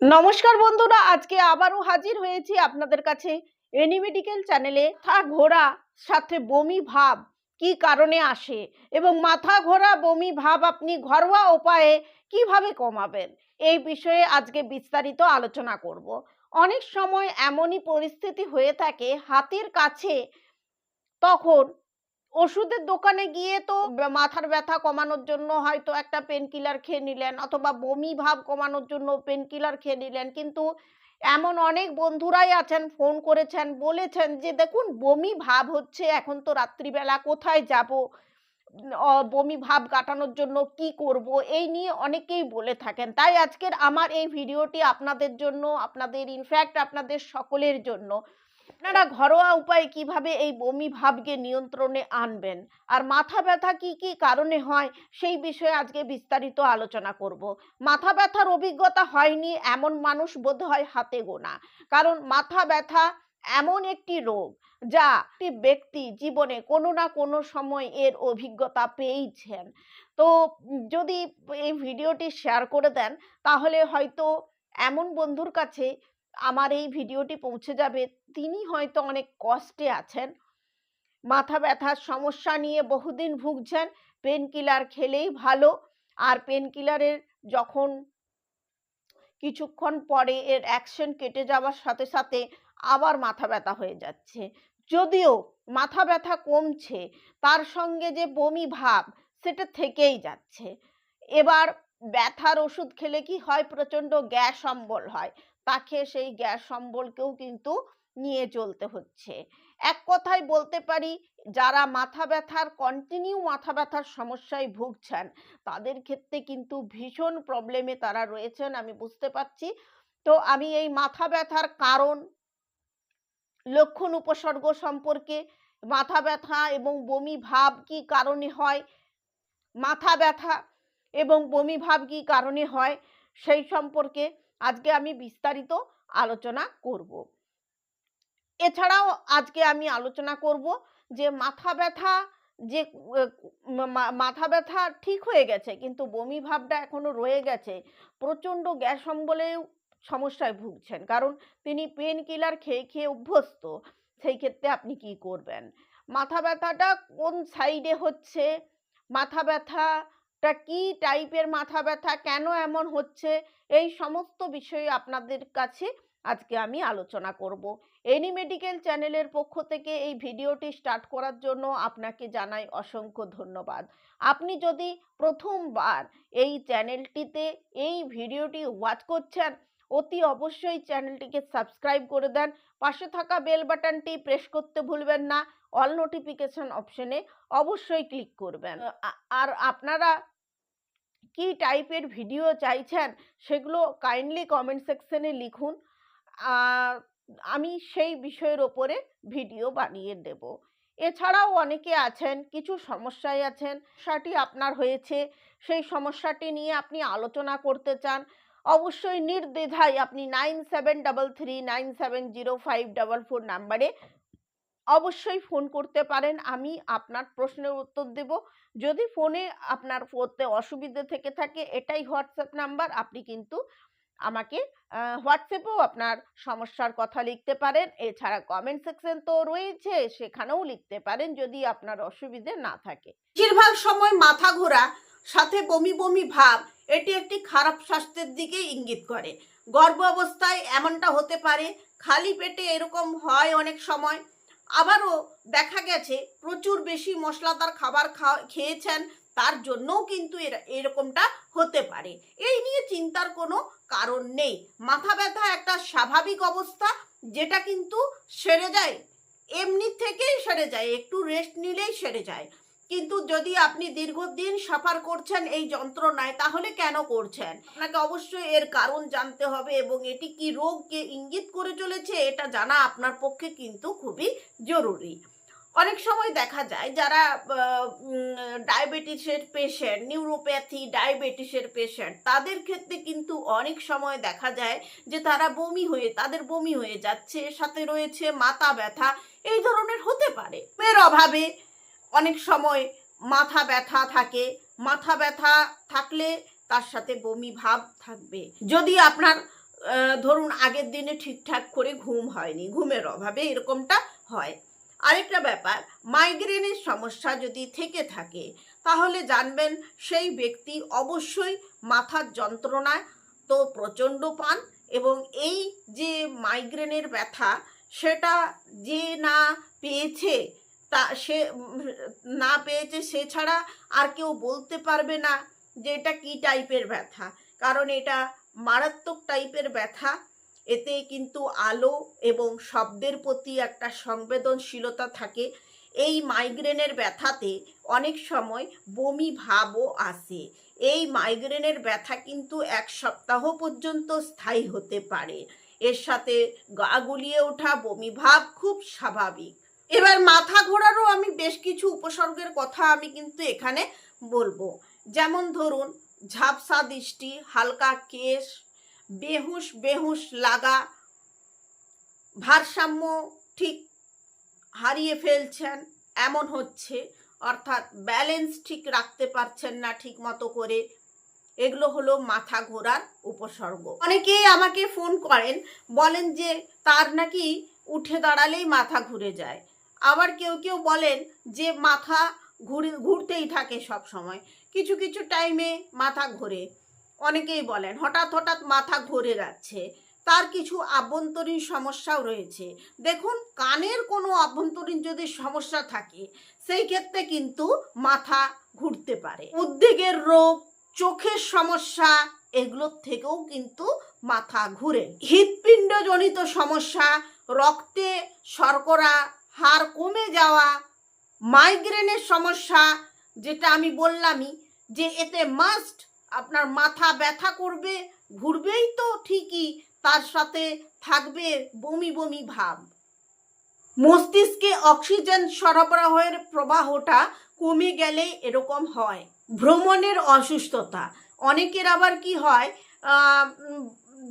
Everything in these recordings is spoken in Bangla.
নমস্কার বন্ধুরা, আজকে আবারও হাজির হয়েছি আপনাদের কাছে এনি মেডিকেল চ্যানেলে মাথা ঘোরা, সাথে বমি ভাব কি কারণে আসে এবং মাথা ঘোরা, বমি ভাব আপনি ঘরোয়া উপায়ে কীভাবে কমাবেন? এই বিষয়ে আজকে বিস্তারিত আলোচনা করব। অনেক সময় এমনই পরিস্থিতি হয়ে থাকে, হাতের কাছে তখন ওষুধের দোকানে গিয়ে তো মাথার ব্যথা কমানোর জন্য হয়তো একটা পেন কিলার খেয়ে নিলেন অথবা বমি ভাব কমানোর জন্য পেন কিলার খেয়ে নিলেন। কিন্তু এমন অনেক বন্ধুরাই আছেন ফোন করেছেন, বলেছেন যে, দেখুন, বমি ভাব হচ্ছে এখন তো রাত্রিবেলা, কোথায় যাব? বমি ভাব কাটানোর জন্য কি করব? এই নিয়ে অনেকেই বলে থাকেন। তাই আজকের আমার এই ভিডিওটি আপনাদের জন্য, আপনাদের ইনফ্যাক্ট আপনাদের সকলের জন্য। আপনারা ঘরোয়া উপায়ে কীভাবে এই বমি ভাবকে নিয়ন্ত্রণে আনবেন? আর মাথা ব্যথা কি কি কারণে হয়? সেই বিষয়ে আজকে বিস্তারিত আলোচনা করব। মাথা ব্যথার অভিজ্ঞতা হয়নি এমন মানুষ বোধ হয় হাতে গোনা। কারণ মাথা ব্যথা এমন একটি রোগ যা একটি ব্যক্তি জীবনে কোনো না কোনো সময় এর অভিজ্ঞতা পেয়েছেন। তো যদি এই ভিডিওটি শেয়ার করে দেন, তাহলে হয়তো এমন বন্ধুর কাছে আমার এই ভিডিওটি পৌঁছে যাবে, তিনি হয়তো অনেক কষ্টে আছেন। মাথা ব্যথার সমস্যা নিয়ে বহুদিন ভুগছেন পেন কিলার খেলেই ভালো। আর পেন কিলারের যখন কিছুক্ষণ পরে এর অ্যাকশন কেটে যাওয়ার সাথে সাথে আবার মাথা ব্যথা হয়ে যাচ্ছে। যদিও মাথা ব্যথা কমছে, তার সঙ্গে যে বমি ভাব, সেটা থেকেই যাচ্ছে। এবার ব্যথার ওষুধ খেলে কি হয়? প্রচণ্ড গ্যাস অম্বল হয়। তাকে সেই গ্যাস অম্বলকেও কিন্তু নিয়ে চলতে হচ্ছে। এক কথায় বলতে পারি, যারা মাথা ব্যথার কন্টিনিউ মাথা ব্যথার সমস্যায় ভুগছেন, তাদের ক্ষেত্রে কিন্তু ভীষণ প্রবলেমে তারা রয়েছেন, আমি বুঝতে পারছি। তো আমি এই মাথা ব্যথার কারণ, লক্ষণ উপসর্গ সম্পর্কে, মাথা ব্যথা এবং বমি ভাব কি কারণে হয়, মাথা ব্যথা এবং বমি ভাব কি কারণে হয়, সেই সম্পর্কে আজকে আমি বিস্তারিত আলোচনা করব। এছাড়াও আজকে আমি আলোচনা করব যে মাথা ব্যথা যে মাথা ব্যথা ঠিক হয়ে গেছে কিন্তু বমি ভাবটা এখনও রয়ে গেছে। প্রচণ্ড গ্যাস অম্বলেও সমস্যায় ভুগছেন কারণ তিনি পেন কিলার খেয়ে খেয়ে অভ্যস্ত। সেই ক্ষেত্রে আপনি কি করবেন? মাথা ব্যথাটা কোন সাইডে হচ্ছে? মাথা ব্যথাটা কি টাইপের মাথা ব্যথা, কেন এমন হচ্ছে? এই সমস্ত বিষয়ে আপনাদের কাছে আজকে আমি আলোচনা করব। এনি মেডিকেল চ্যানেলের পক্ষ থেকে এই ভিডিওটি স্টার্ট করার জন্য আপনাকে জানাই অসংখ্য ধন্যবাদ। আপনি যদি প্রথমবার এই চ্যানেলটিতে এই ভিডিওটি ওয়াচ করছেন, অতি অবশ্যই চ্যানেলটিকে সাবস্ক্রাইব করে দেন। পাশে থাকা বেল বাটনটি প্রেস করতে ভুলবেন না। অল নোটিফিকেশন অপশনে অবশ্যই ক্লিক করবেন। আর আপনারা কি টাইপের ভিডিও চাইছেন সেগুলো কাইন্ডলি কমেন্ট সেকশনে লিখুন। আমি সেই বিষয়ের ওপরে ভিডিও বানিয়ে দেব। এছাড়াও অনেকে আছেন, কিছু সমস্যায় আছেন সমস্যাটি আপনার হয়েছে, সেই সমস্যাটি নিয়ে আপনি আলোচনা করতে চান, অবশ্যই নির্দ্বিধায় আপনি nine seven double three nine seven zero five double four নাম্বারে অবশ্যই ফোন করতে পারেন। আমি আপনার প্রশ্নের উত্তর দেব। যদি ফোনে আপনার করতে অসুবিধে থেকে থাকে, এটাই হোয়াটসঅ্যাপ নাম্বার। আপনি কিন্তু আমাকে হোয়াটসঅ্যাপেও আপনার সমস্যার কথা লিখতে পারেন। এছাড়া কমেন্ট সেকশন তো রয়েছে, সেখানেও লিখতে পারেন যদি আপনার অসুবিধে না থাকে। বেশিরভাগ সময় মাথা ঘোরা, সাথে বমি বমি ভাব, এটি একটি খারাপ স্বাস্থ্যের দিকে ইঙ্গিত করে। গর্ভ অবস্থায় এমনটা হতে পারে, খালি পেটে এরকম হয় অনেক সময়। আবারও দেখা গেছে, প্রচুর বেশি মশলাদার খাবার খেয়েছেন, তার জন্যও কিন্তু এরা- এরকমটা হতে পারে। এই নিয়ে চিন্তার কোনো কারণ নেই। মাথা ব্যথা একটা স্বাভাবিক অবস্থা, যেটা কিন্তু সেরে যায়, এমনি থেকেই সেরে যায়, একটু রেস্ট নিলেই সেরে যায়। কিন্তু যদি আপনি দীর্ঘদিন সাফার করছেন এই যন্ত্রণায়, তাহলে কেন করছেন? আপনাকে অবশ্যই এর কারণ জানতে হবে এবং এটি কি রোগকে ইঙ্গিত করে চলেছে এটা জানা আপনার পক্ষে কিন্তু খুবই জরুরি। অনেক সময় দেখা যায় যারা ডায়াবেটিসের পেশেন্ট, নিউরোপ্যাথি ডায়াবেটিসের পেশেন্ট, তাদের ক্ষেত্রে কিন্তু অনেক সময় দেখা যায় যে তারা বমি হয়ে, তাদের বমি হয়ে যাচ্ছে, সাথে রয়েছে মাথা ব্যথা, এই ধরনের হতে পারে। এর অভাবে অনেক সময় মাথা ব্যথা থাকে। মাথা ব্যথা থাকলে তার সাথে বমি ভাব থাকবে। যদি আপনার ধরুন আগের দিনে ঠিকঠাক করে ঘুম হয়নি, ঘুমের অভাবে এরকমটা হয়। আরেকটা ব্যাপার, মাইগ্রেনের সমস্যা যদি থেকে থাকে, তাহলে জানবেন সেই ব্যক্তি অবশ্যই মাথার যন্ত্রণায় তো প্রচণ্ড পান এবং এই যে মাইগ্রেনের ব্যথা, সেটা যে না পেয়েছে তা সে না পেয়েছে সে ছাড়া আর কেউ বলতে পারবে না যে এটা কী টাইপের ব্যথা। কারণ এটা মারাত্মক টাইপের ব্যথা। এতে কিন্তু আলো এবং শব্দের প্রতি একটা সংবেদনশীলতা থাকে। এই মাইগ্রেনের ব্যথাতে অনেক সময় বমি ভাবও আসে। এই মাইগ্রেনের ব্যথা কিন্তু এক সপ্তাহ পর্যন্ত স্থায়ী হতে পারে। এর সাথে গা গুলিয়ে ওঠা বমি ভাব খুব স্বাভাবিক। এবার মাথা ঘোরারও আমি বেশ কিছু উপসর্গের কথা আমি কিন্তু এখানে বলব। যেমন ধরুন, ঝাপসা দৃষ্টি, হালকা কেশ, বেহুশ বেহুশ লাগা, ভারসাম্য ঠিক হারিয়ে ফেলছেন, এমন হচ্ছে, অর্থাৎ ব্যালেন্স ঠিক রাখতে পারছেন না ঠিক মতো করে, এগুলো হলো মাথা ঘোরার উপসর্গ। অনেকেই আমাকে ফোন করেন, বলেন যে তার নাকি উঠে দাঁড়ালেই মাথা ঘুরে যায়। আবার কেউ কেউ বলেন যে মাথা ঘুরে, ঘুরতেই থাকে সব সময়। কিছু কিছু টাইমে মাথা ঘোরে। অনেকেই বলেন, হঠাৎ হঠাৎ মাথা ঘুরে যাচ্ছে। তার কিছু আভ্যন্তরীণ সমস্যাও রয়েছে। দেখুন, কানের কোনো আভ্যন্তরীণ যদি সমস্যা থাকে, সেই ক্ষেত্রে কিন্তু মাথা ঘুরতে পারে। উদ্বেগের রোগ, চোখের সমস্যা, এগুলোর থেকেও কিন্তু মাথা ঘুরে। হৃৎপিণ্ডজনিত সমস্যা, রক্তে শর্করা হার কমে যাওয়া মাইগ্রেনের সমস্যা, যেটা আমি বললামই, যে এতে মাস্ট আপনার মাথা ব্যথা করবে, ঘুরবেই তো ঠিকই, তার সাথে থাকবে বমি বমি ভাব। মস্তিষ্কে অক্সিজেন সরবরাহের প্রবাহটা কমে গেলে এরকম হয়। ভ্রমণের অসুস্থতা। অনেকের আবার কি হয়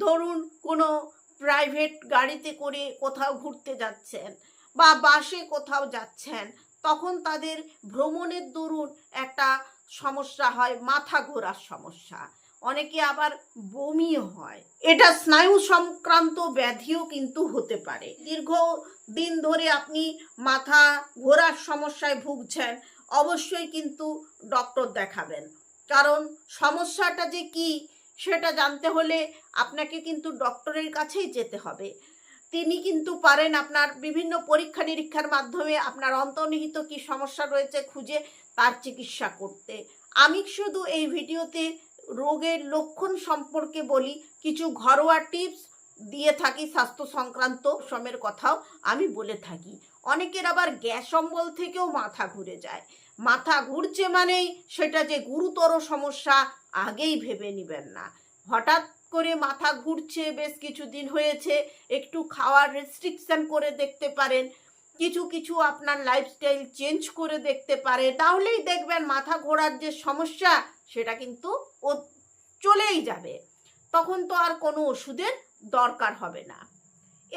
ধরুন কোনো প্রাইভেট গাড়িতে করে কোথাও ঘুরতে যাচ্ছেন। বা বাসে কোথাও যাচ্ছেন, তখন তাদের ভ্রমণের দরুন একটা সমস্যা হয়, মাথা ঘোরার সমস্যা। অনেকে আবার বমিও হয়। এটা স্নায়ু সংক্রান্ত ব্যাধিও কিন্তু হতে পারে। দীর্ঘ দিন ধরে আপনি মাথা ঘোরার সমস্যায় ভুগছেন, অবশ্যই কিন্তু ডক্টর দেখাবেন। কারণ সমস্যাটা যে কি, সেটা জানতে হলে আপনাকে কিন্তু ডক্টরের কাছেই যেতে হবে। তিনি কিন্তু পারেন আপনার বিভিন্ন পরীক্ষা নিরীক্ষার মাধ্যমে আপনার অন্তর্নিহিত কি সমস্যা রয়েছে খুঁজে তার চিকিৎসা করতে। আমি শুধু এই ভিডিওতে রোগের লক্ষণ সম্পর্কে বলি, কিছু ঘরোয়া টিপস দিয়ে থাকি স্বাস্থ্য সংক্রান্ত সমের কথাও আমি বলে থাকি। অনেকের আবার গ্যাস অম্বল থেকেও মাথা ঘুরে যায়। মাথা ঘুরছে মানেই সেটা যে গুরুতর সমস্যা, আগেই ভেবে নেবেন না। হঠাৎ করে মাথা ঘুরছে, বেশ কিছুদিন হয়েছে, একটু খাওয়ার রেস্ট্রিকশন করে দেখতে পারেন। কিছু কিছু আপনার লাইফস্টাইল চেঞ্জ করে দেখতে পারে তাহলেই দেখবেন মাথা ঘোরার যে সমস্যা, সেটা কিন্তু ও চলেই যাবে। তখন তো আর কোনো ওষুধের দরকার হবে না।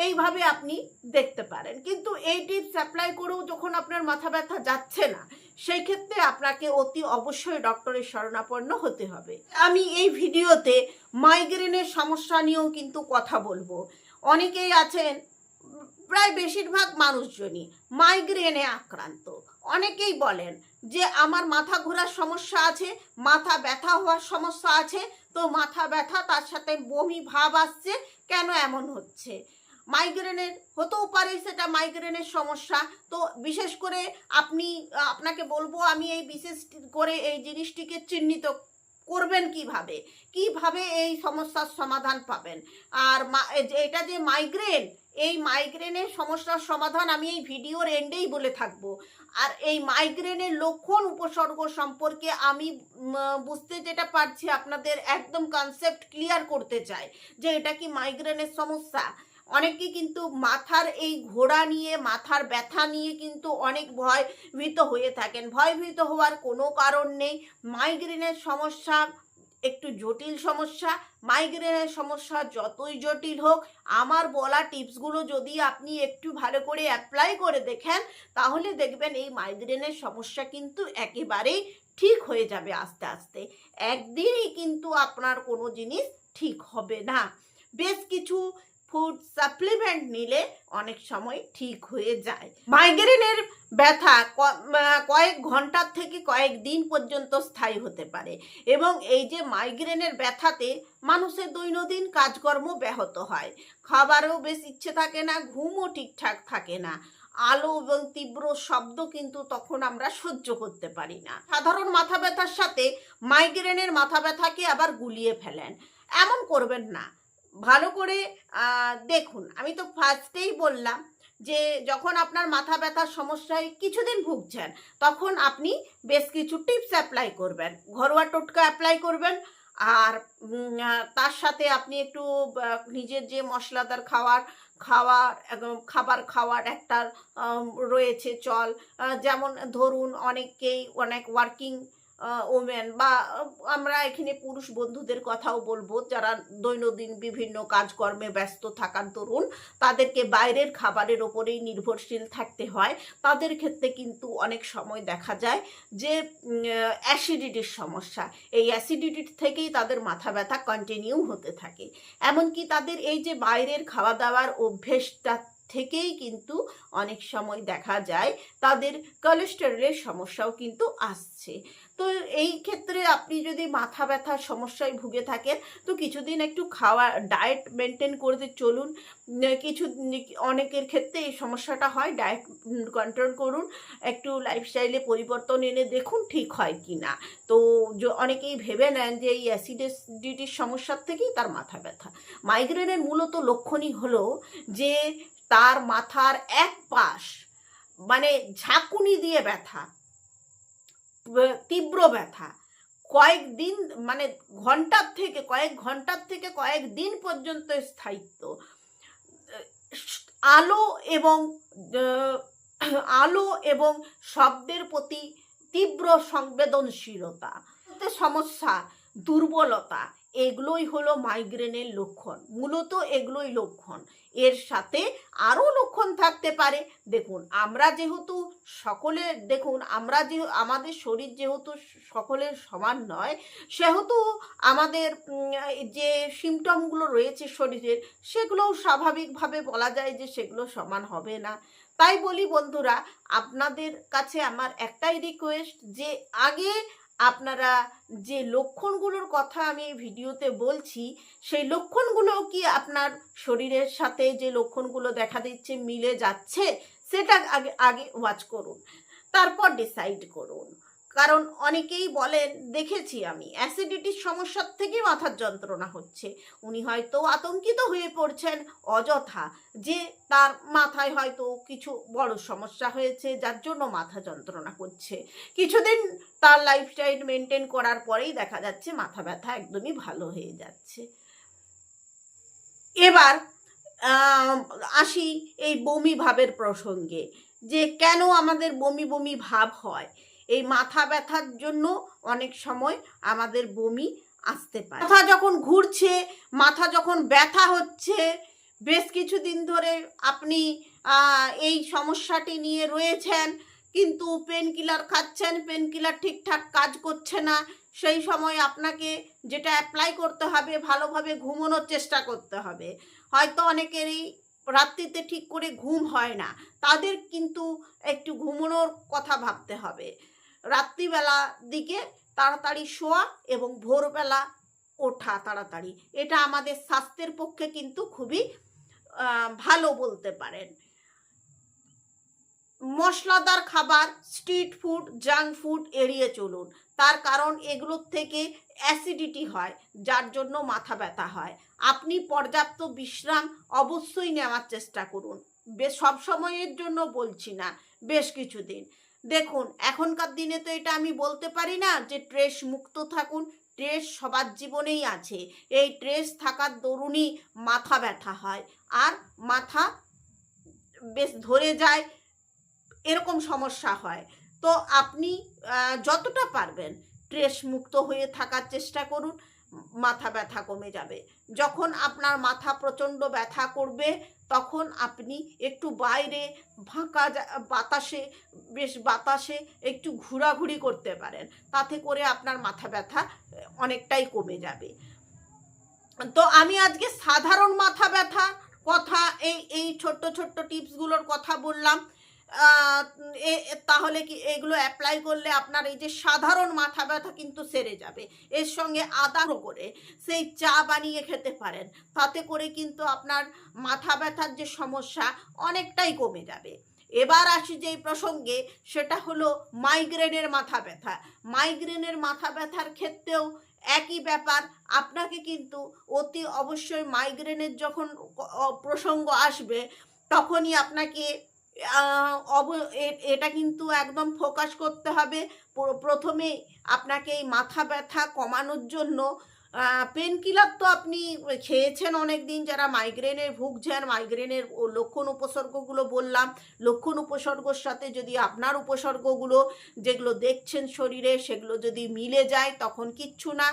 এইভাবে আপনি দেখতে পারেন। কিন্তু এই টিপস অ্যাপ্লাই করেও যখন আপনার মাথা ব্যথা যাচ্ছে না, সেই ক্ষেত্রে আপনাকে অতি অবশ্যই ডক্টরের শরণাপন্ন হতে হবে। আমি এই ভিডিওতে মাইগ্রেনের সমস্যা নিয়েও কিন্তু কথা বলব। অনেকেই আছেন, প্রায় বেশিরভাগ মানুষজনই মাইগ্রেনে আক্রান্ত। অনেকেই বলেন যে, আমার মাথা ঘোরার সমস্যা আছে, মাথা ব্যথা হওয়ার সমস্যা আছে, তো মাথা ব্যথা তার সাথে বমি ভাব আসছে, কেন এমন হচ্ছে? মাইগ্রেনের হতেও পারে সেটা মাইগ্রেনের সমস্যা। তো বিশেষ করে আপনি, আপনাকে বলব আমি এই বিশেষ করে এই জিনিসটিকে চিহ্নিত করবেন কীভাবে? কীভাবে এই সমস্যার সমাধান পাবেন? আর এটা যে মাইগ্রেন এই মাইগ্রেনের সমস্যার সমাধান আমি এই ভিডিওর এন্ডেই বলে থাকব। আর এই মাইগ্রেনের লক্ষণ উপসর্গ সম্পর্কে আমি বুঝতে যেটা পারছি, আপনাদের একদম কনসেপ্ট ক্লিয়ার করতে চাই যে এটা কি মাইগ্রেনের সমস্যা? অনেকে কিন্তু মাথার এই ঘোড়া নিয়ে, মাথার ব্যথা নিয়ে কিন্তু অনেক ভয় ভীত হয়ে থাকেন। ভয়ভীত হওয়ার কোনো কারণ নেই। মাইগ্রেনের সমস্যা একটু জটিল সমস্যা। মাইগ্রেনের সমস্যা যতই জটিল হোক, আমার বলা টিপসগুলো যদি আপনি একটু ভালো করে অ্যাপ্লাই করে দেখেন, তাহলে দেখবেন এই মাইগ্রেনের সমস্যা কিন্তু একেবারেই ঠিক হয়ে যাবে আস্তে আস্তে। একদিনই কিন্তু আপনার কোনো জিনিস ঠিক হবে না। বেশ কিছু ফুড সাপ্লিমেন্ট নিলে অনেক সময় ঠিক হয়ে যায়। মাইগ্রেনের ব্যথা কয়েক ঘণ্টার থেকে কয়েক দিন পর্যন্ত স্থায়ী হতে পারে এবং এই যে মাইগ্রেনের ব্যথাতে মানুষের দৈনন্দিন কাজকর্ম ব্যাহত হয়। খাবারও বেশ ইচ্ছে থাকে না ঘুমও ঠিকঠাক থাকে না। আলো এবং তীব্র শব্দ কিন্তু তখন আমরা সহ্য করতে পারি না। সাধারণ মাথা ব্যথার সাথে মাইগ্রেনের মাথা ব্যথাকে আবার গুলিয়ে ফেলেন। এমন করবেন না। ভালো করে দেখুন। আমি তো ফার্স্টেই বললাম যে, যখন আপনার মাথা ব্যথার সমস্যায় কিছুদিন ভুগছেন, তখন আপনি বেশ কিছু টিপস অ্যাপ্লাই করবেন। ঘরোয়া টোটকা অ্যাপ্লাই করবেন। আর তার সাথে আপনি একটু নিজের যে মশলাদার খাওয়ার খাওয়ার খাবার খাওয়ার একটা রয়েছে, চল। যেমন ধরুন অনেকেই অনেক ওয়ার্কিং ওমেন বা, আমরা এখানে পুরুষ বন্ধুদের কথাও বলব। যারা দৈনন্দিন বিভিন্ন কাজকর্মে ব্যস্ত থাকার দরুন, তাদেরকে বাইরের খাবারের ওপরেই নির্ভরশীল থাকতে হয়। তাদের ক্ষেত্রে কিন্তু অনেক সময় দেখা যায় যে অ্যাসিডিটির সমস্যা। এই অ্যাসিডিটির থেকেই তাদের মাথা ব্যথা কন্টিনিউ হতে থাকে। এমনকি তাদের এই যে বাইরের খাওয়া দাওয়ার অভ্যেসটা থেকেই কিন্তু অনেক সময় দেখা যায়, তাদের কোলেস্টেরলের সমস্যাও কিন্তু আসছে। তো এই ক্ষেত্রে আপনি যদি মাথা ব্যথার সমস্যায় ভুগে থাকেন, তো কিছুদিন একটু খাওয়া ডায়েট মেনটেন করতে চলুন। কিছু, অনেকের ক্ষেত্রে এই সমস্যাটা হয় ডায়েট কন্ট্রোল করুন। একটু লাইফস্টাইলে পরিবর্তন এনে দেখুন ঠিক হয় কি না তো অনেকেই ভেবে নেন যে এই অ্যাসিডিটির সমস্যার থেকেই তার মাথা ব্যথা। মাইগ্রেনের মূলত লক্ষণই হলো যে তার মাথার এক পাশ মানে ঝাঁকুনি দিয়ে ব্যথা। তীব্র ব্যথা। কয়েকদিন মানে ঘণ্টার থেকে, কয়েক ঘণ্টার থেকে কয়েক দিন পর্যন্ত স্থায়িত্ব। আলো এবং আলো এবং শব্দের প্রতি তীব্র সংবেদনশীলতা। সমস্যা, দুর্বলতা এগুলোই হলো মাইগ্রেনের লক্ষণ। মূলত এগুলোই লক্ষণ। এর সাথে আরও লক্ষণ থাকতে পারে। দেখুন, আমরা যেহেতু সকলে, দেখুন, আমরা যে, আমাদের শরীর যেহেতু সকলের সমান নয়, সেহেতু আমাদের যে সিমটমগুলো রয়েছে শরীরের, সেগুলোও স্বাভাবিকভাবে বলা যায় যে সেগুলো সমান হবে না। তাই বলি বন্ধুরা, আপনাদের কাছে আমার একটাই রিকোয়েস্ট যে আগে আপনারা যে লক্ষণগুলোর কথা আমি এই ভিডিওতে বলছি, সেই লক্ষণগুলো কি আপনার শরীরের সাথে যে লক্ষণগুলো দেখা দিচ্ছে, মিলে যাচ্ছে, সেটা আগে আগে ওয়াচ করুন। তারপর ডিসাইড করুন। কারণ অনেকেই বলেন, দেখেছি আমি, অ্যাসিডিটির সমস্যার থেকে মাথার যন্ত্রণা হচ্ছে। উনি হয়তো আতঙ্কিত হয়ে পড়ছেন, অযথা যে তার মাথায় হয়তো কিছু বড় সমস্যা হয়েছে, যার জন্য মাথা যন্ত্রণা করছে। কিছুদিন তার লাইফস্টাইল মেনটেন করার পরেই দেখা যাচ্ছে মাথা ব্যথা একদমই ভালো হয়ে যাচ্ছে। এবার আসি এই বমি ভাবের প্রসঙ্গে, যে কেন আমাদের বমি বমি ভাব হয়? এই মাথা ব্যথার জন্য অনেক সময় আমাদের বমি আসতে পারে। মাথা যখন ঘুরছে, মাথা যখন ব্যথা হচ্ছে, বেশ কিছুদিন ধরে আপনি এই সমস্যাটি নিয়ে রয়েছেন, কিন্তু পেন কিলার খাচ্ছেন পেন কিলার ঠিকঠাক কাজ করছে না, সেই সময় আপনাকে যেটা অ্যাপ্লাই করতে হবে, ভালোভাবে ঘুমানোর চেষ্টা করতে হবে। হয়তো অনেকেরই রাত্রিতে ঠিক করে ঘুম হয় না, তাদের কিন্তু একটু ঘুমানোর কথা ভাবতে হবে। রাত্রিবেলা দিকে তাড়াতাড়ি শোয়া এবং ভোরবেলা ওঠা তাড়াতাড়ি। এটা আমাদের স্বাস্থ্যের পক্ষে কিন্তু খুবই ভালো বলতে পারেন। মশলাদার খাবার, স্ট্রিট ফুড, জাঙ্ক ফুড এড়িয়ে চলুন। তার কারণ এগুলোর থেকে অ্যাসিডিটি হয়, যার জন্য মাথা ব্যথা হয়। আপনি পর্যাপ্ত বিশ্রাম অবশ্যই নেওয়ার চেষ্টা করুন। বেশ সব সময়ের জন্য বলছি না, বেশ কিছুদিন। দেখুন, এখনকার দিনে তো এটা আমি বলতে পারি না যে ট্রেস মুক্ত থাকুন, ট্রেস সবার জীবনেই আছে। এই ট্রেস থাকার দরুনই মাথা ব্যথা হয়। আর মাথা বেশ ধরে যায়, এরকম সমস্যা হয়। তো আপনি যতটা পারবেন ট্রেস মুক্ত হয়ে থাকার চেষ্টা করুন। মাথা ব্যথা কমে যাবে। যখন আপনার মাথা প্রচণ্ড ব্যথা করবে, তখন আপনি একটু বাইরে ফাঁকা বাতাসে, বেশ বাতাসে একটু ঘোরাঘুরি করতে পারেন। তাতে করে আপনার মাথা ব্যথা অনেকটাই কমে যাবে। তো আমি আজকে সাধারণ মাথা ব্যথা কথা, এই এই ছোট্ট ছোট্ট টিপসগুলোর কথা বললাম। তাহলে কি এগুলো অ্যাপ্লাই করলে আপনার এই যে সাধারণ মাথা ব্যথা কিন্তু সেরে যাবে। এর সঙ্গে আদারও করে সেই চা বানিয়ে খেতে পারেন। তাতে করে কিন্তু আপনার মাথা ব্যথার যে সমস্যা অনেকটাই কমে যাবে। এবার আসি যেই প্রসঙ্গে, সেটা হলো মাইগ্রেনের মাথা ব্যথা। মাইগ্রেনের মাথা ব্যথার ক্ষেত্রেও একই ব্যাপার। আপনাকে কিন্তু অতি অবশ্যই মাইগ্রেনের যখন প্রসঙ্গ আসবে, তখনই আপনাকে অব- এটা কিন্তু একদম ফোকাস করতে হবে। প্রথমেই প্রথমে আপনাকে এই মাথা ব্যথা কমানোর জন্য পেন কিলার তো আপনি খেয়েছেন অনেক দিন যারা মাইগ্রেনের ভুগছেন মাইগ্রেনের লক্ষণ উপসর্গগুলো বললাম, লক্ষণ উপসর্গর সাথে যদি আপনার উপসর্গগুলো যেগুলো দেখছেন শরীরে, সেগুলো যদি মিলে যায়, তখন কিচ্ছু না।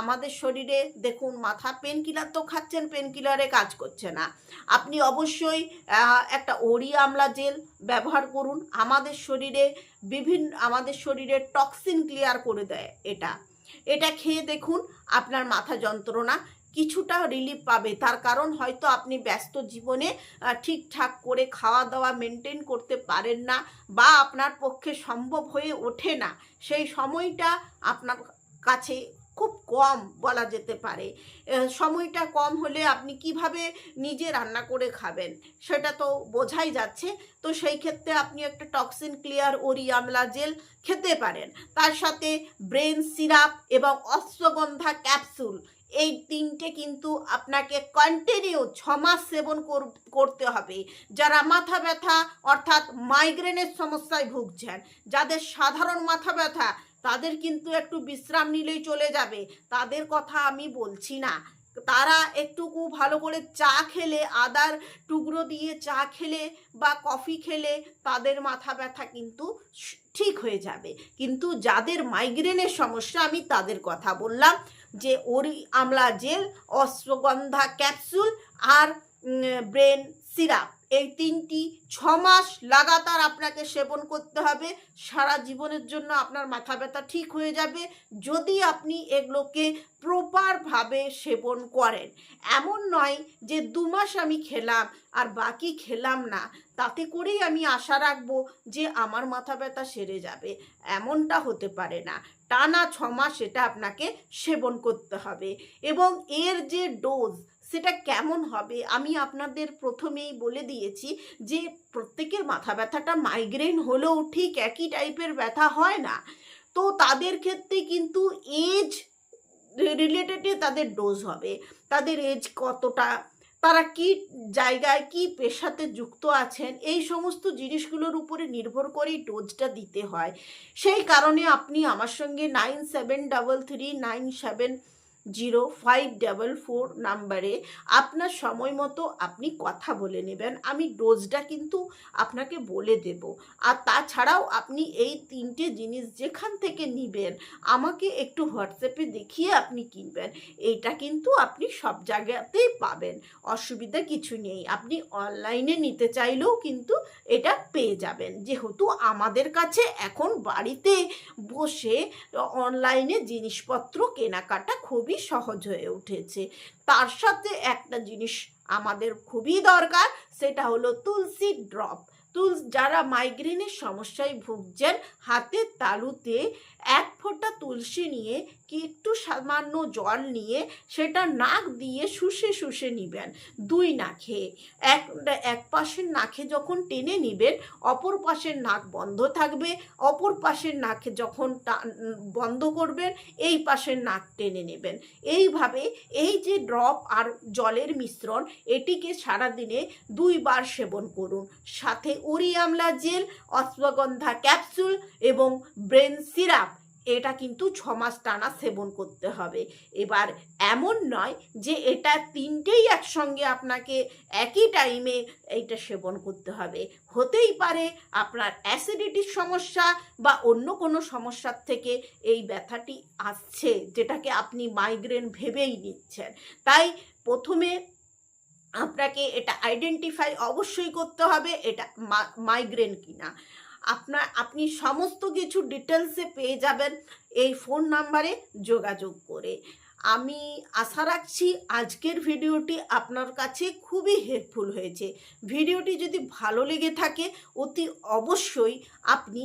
আমাদের শরীরে দেখুন, মাথা পেন কিলার তো খাচ্ছেন পেন কিলারে কাজ করছে না। আপনি অবশ্যই একটা ওরি আমলা জেল ব্যবহার করুন। আমাদের শরীরে বিভিন্ন, আমাদের শরীরে টক্সিন ক্লিয়ার করে দেয় এটা। এটা খেয়ে দেখুন, আপনার মাথা যন্ত্রণা কিছুটা রিলিফ পাবে। তার কারণ হয়তো আপনি ব্যস্ত জীবনে ঠিকঠাক করে খাওয়া দাওয়া মেনটেন করতে পারেন না বা আপনার পক্ষে সম্ভব হয়ে ওঠে না। সেই সময়টা আপনার কাছে খুব কম বলা যেতে পারে। সময়টা কম হলে আপনি কীভাবে নিজে রান্না করে খাবেন সেটা তো বোঝাই যাচ্ছে। তো সেই ক্ষেত্রে আপনি একটা টক্সিন ক্লিয়ার ওরি আমলা জেল খেতে পারেন। তার সাথে ব্রেন সিরাপ এবং অশ্বগন্ধা ক্যাপসুল এই তিনটে কিন্তু আপনাকে কন্টিনিউ ছ মাস সেবন কর- করতে হবে। যারা মাথা ব্যথা অর্থাৎ মাইগ্রেনের সমস্যায় ভুগছেন, যাদের সাধারণ মাথা ব্যথা তাদের কিন্তু একটু বিশ্রাম নিলেই চলে যাবে। তাদের কথা আমি বলছি না। তারা একটুকু ভালো করে চা খেলে, আদার টুকরো দিয়ে চা খেলে বা কফি খেলে তাদের মাথা ব্যথা কিন্তু ঠিক হয়ে যাবে। কিন্তু যাদের মাইগ্রেনের সমস্যা, আমি তাদের কথা বললাম যে ওরি আমলা জেল, অশ্বগন্ধা ক্যাপসুল আর ব্রেন সিরাপ। এই তিনটি ছ মাস লাগাতার আপনাকে সেবন করতে হবে। সারা জীবনের জন্য আপনার মাথা ব্যথা ঠিক হয়ে যাবে। যদি আপনি এগুলোকে প্রপারভাবে সেবন করেন। এমন নয় যে দু মাস আমি খেলাম আর বাকি খেলাম না। তাতে করেই আমি আশা রাখব যে আমার মাথা ব্যথা সেরে যাবে। এমনটা হতে পারে না। টানা ছ মাস এটা আপনাকে সেবন করতে হবে। এবং এর যে ডোজ সেটা কেমন হবে? আমি আপনাদের প্রথমেই বলে দিয়েছি যে, প্রত্যেকের মাথা ব্যথাটা মাইগ্রেন হলেও ঠিক একই টাইপের ব্যথা হয় না। তো তাদের ক্ষেত্রে কিন্তু এজ রিলেটেডে তাদের ডোজ হবে। তাদের এজ কতটা? তারা কি জায়গায় কি পেশাতে যুক্ত আছেন? এই সমস্ত জিনিসগুলোর উপরে নির্ভর করেই ডোজটা দিতে হয়। সেই কারণে আপনি আমার সঙ্গে nine seven double three nine seven zero five double four নাম্বারে আপনার সময় মতো আপনি কথা বলে নেবেন। আমি ডোজটা কিন্তু আপনাকে বলে দেব। আর তাছাড়াও আপনি এই তিনটে জিনিস যেখান থেকে নিবেন, আমাকে একটু হোয়াটসঅ্যাপে দেখিয়ে আপনি কিনবেন। এইটা কিন্তু আপনি সব জায়গাতেই পাবেন, অসুবিধা কিছু নেই। আপনি অনলাইনে নিতে চাইলেও কিন্তু এটা পেয়ে যাবেন। যেহেতু আমাদের কাছে এখন বাড়িতে বসে অনলাইনে জিনিসপত্র কেনাকাটা খুবই সহজ হয়ে উঠেছে। তার সাথে একটা জিনিস আমাদের খুবই দরকার সেটা হলো তুলসী ড্রপ। তুলস যারা মাইগ্রেনের সমস্যায় ভুগছেন হাতের তালুতে এক ফোঁটা তুলসী নিয়ে কি একটু সামান্য জল নিয়ে সেটা নাক দিয়ে শুষে শুষে নিবেন। দুই নাখে এক এক পাশের নাখে যখন টেনে নিবেন, অপর পাশের নাক বন্ধ থাকবে। অপর পাশের নাকে যখন বন্ধ করবেন, এই পাশের নাক টেনে নেবেন। এইভাবে এই যে ড্রপ আর জলের মিশ্রণ, এটিকে সারাদিনে দুইবার সেবন করুন। সাথে উরি আমলা জেল, অশ্বগন্ধা ক্যাপসুল এবং ব্রেন সিরাপ। এটা কিন্তু ছ মাস টানা সেবন করতে হবে। এবার এমন নয় যে এটা তিনটেই একসঙ্গে আপনাকে একই টাইমে এইটা সেবন করতে হবে। হতেই পারে আপনার অ্যাসিডিটির সমস্যা বা অন্য কোনো সমস্যার থেকে এই ব্যথাটি আসছে, যেটাকে আপনি মাইগ্রেন ভেবেই নিচ্ছেন। তাই প্রথমে আপনাকে এটা আইডেন্টিফাই অবশ্যই করতে হবে, এটা মাইগ্রেন কিনা। আপনার আপনি সমস্ত কিছু ডিটেলসে পেয়ে যাবেন এই ফোন নাম্বারে যোগাযোগ করে। আমি আশা রাখছি আজকের ভিডিওটি আপনার কাছে খুবই হেল্পফুল হয়েছে। ভিডিওটি যদি ভালো লেগে থাকে, অতি অবশ্যই আপনি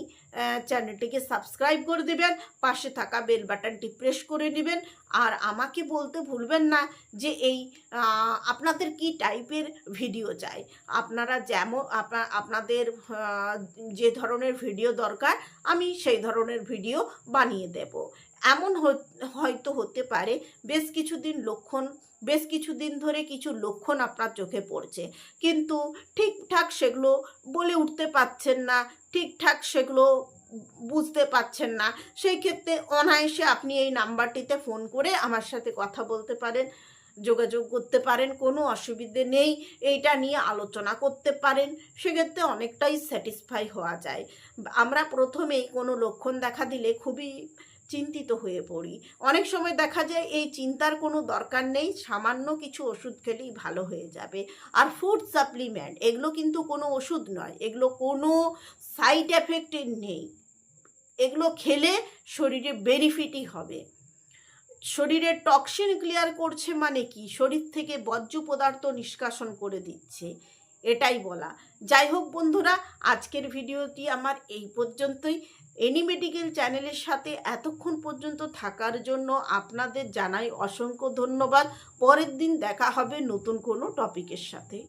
চ্যানেলটিকে সাবস্ক্রাইব করে দেবেন, পাশে থাকা বেল বাটনটি প্রেস করে নেবেন। আর আমাকে বলতে ভুলবেন না যে এই আপনাদের কি টাইপের ভিডিও চাই? আপনারা যেমন আপনা আপনাদের যে ধরনের ভিডিও দরকার, আমি সেই ধরনের ভিডিও বানিয়ে দেব। এমন হয়তো হতে পারে, বেশ কিছুদিন লক্ষণ, বেশ কিছুদিন ধরে কিছু লক্ষণ আপনার চোখে পড়ছে। কিন্তু ঠিকঠাক সেগুলো বলে উঠতে পারছেন না, ঠিকঠাক সেগুলো বুঝতে পারছেন না। সেই ক্ষেত্রে অনায়াসে আপনি এই নাম্বারটিতে ফোন করে আমার সাথে কথা বলতে পারেন, যোগাযোগ করতে পারেন, কোনো অসুবিধে নেই, এইটা নিয়ে আলোচনা করতে পারেন। সেক্ষেত্রে অনেকটাই স্যাটিসফাই হওয়া যায়। আমরা প্রথমেই কোনো লক্ষণ দেখা দিলে খুবই চিন্তিত হয়ে পড়ি। অনেক সময় দেখা যায় এই চিন্তার কোনো দরকার নেই, সামান্য কিছু ওষুধ খেলেই ভালো হয়ে যাবে। আর ফুড সাপ্লিমেন্ট এগুলো কিন্তু কোনো ওষুধ নয়, এগুলো কোনো সাইড এফেক্টের নেই। এগুলো খেলে শরীরে বেনিফিটই হবে। শরীরের টক্সিন ক্লিয়ার করছে মানে কি? শরীর থেকে বর্জ্য পদার্থ নিষ্কাশন করে দিচ্ছে। এটাই বলা। যাই হোক বন্ধুরা, আজকের ভিডিওটি আমার এই পর্যন্তই। এনি মেডিকেল চ্যানেলের সাথে এতক্ষণ পর্যন্ত থাকার জন্য আপনাদের জানাই অসংখ্য ধন্যবাদ। পরের দিন দেখা হবে নতুন কোনো টপিকের সাথে।